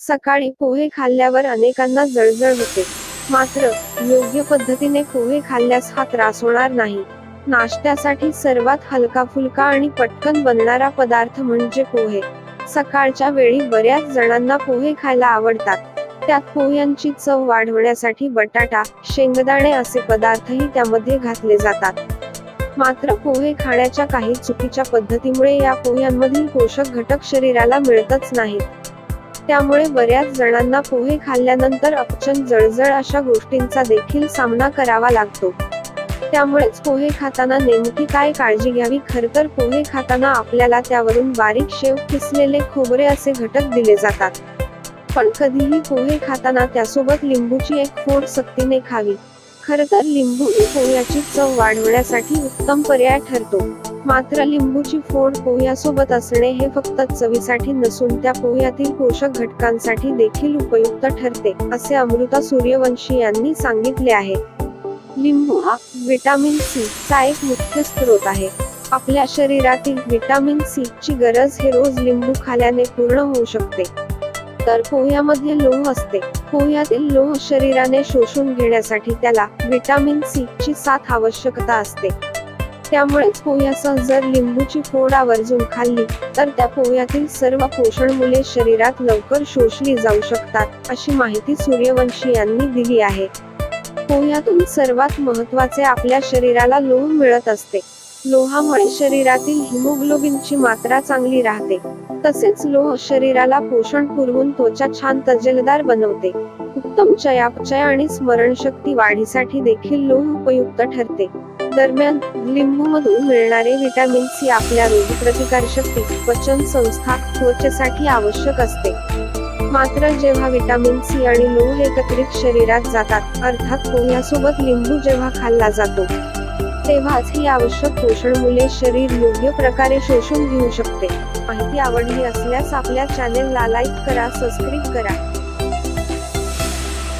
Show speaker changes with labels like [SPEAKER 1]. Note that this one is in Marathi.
[SPEAKER 1] सकाळी पोहे खाल्ल्यावर अनेकांना जळजळ होते. मात्र योग्य पद्धतीने पोहे खाल्ल्यास हा त्रास होणार नाही. नाश्त्यासाठी सर्वात हलका फुलका आणि पटकन बनणारा पदार्थ म्हणजे पोहे. सकाळच्या वेळी बऱ्याच जणांना पोहे खायला आवडतात. त्यात पोह्यांची चव वाढवण्यासाठी बटाटा शेंगदाणे असे पदार्थही त्यामध्ये घातले जातात. मात्र पोहे खाण्याच्या काही चुकीच्या पद्धतीमुळे या पोह्यांमधील पोषक घटक शरीराला मिळतच नाहीत. त्यामुळे बऱ्याच जणांना पोहे खाल्ल्यानंतर अपचन जळजळ अशा गोष्टींचा देखील सामना करावा लागतो. त्यामुळेच पोहे खाताना नेमकी काय काळजी घ्यावी? खरतर पोहे खाताना आपल्याला त्यावरून बारीक शेव किसलेले खोबरे असे घटक दिले जातात. पण कधीही पोहे खाताना त्यासोबत लिंबूची एक फोड सक्तीने खावी. खर तर लिंबू ही पोह्याची चव वाढवण्यासाठी उत्तम पर्याय ठरतो. मात्र लिंबूची फोड पोह्यासोबत असणे हे फक्त चवीसाठी नसून त्या पोह्यातील पोषक घटकांसाठी देखील उपयुक्त ठरते असे अमृता सूर्यवंशी यांनी सांगितले आहे. लिंबू हा विटामिन सी चा एक मुख्य स्रोत आहे. आपल्या शरीरातील विटामिन सी ची गरज हे रोज लिंबू खाल्याने पूर्ण होऊ शकते. तर पोह्यामध्ये लोह असते. पोह्यातील लोह शरीराने शोषून घेण्यासाठी त्याला विटामिन सी ची साथ आवश्यकता असते. त्यामुळेच पोह्यासह जर लिंबूची फोड आवर्जून खाल्ली तर त्या पोह्यातील सर्व पोषण मुले शरीरात लवकर शोषली जाऊ शकतात अशी माहिती सूर्यवंशी यांनी दिली आहे. पोह्यातून सर्वात महत्त्वाचे आपल्या शरीराला लोह मिळत असते. लोहामुळे शरीरातील हिमोग्लोबिनची मात्रा चांगली राहते. तसेच लोह शरीराला पोषण पुरवून त्वचा छान तजेलदार बनवते. उत्तम चयापचय आणि स्मरणशक्ती वाढीसाठी देखील लोह उपयुक्त ठरते. दरम्यान लिंबूमधून मिळणारे व्हिटॅमिन सी आपल्या रोगप्रतिकार शक्ती पचन संस्था त्वचेसाठी आवश्यक असते. मात्र जेव्हा व्हिटॅमिन सी आणि लोह एकत्रित शरीरात जातात अर्थात पोह्यासोबत लिंबू जेव्हा खाल्ला जातो तेव्हाच ही आवश्यक पोषण मुले शरीर योग्य प्रकारे शोषून घेऊ शकते. माहिती आवडली असल्यास आपल्या चॅनेलला लाईक करा सबस्क्राईब करा.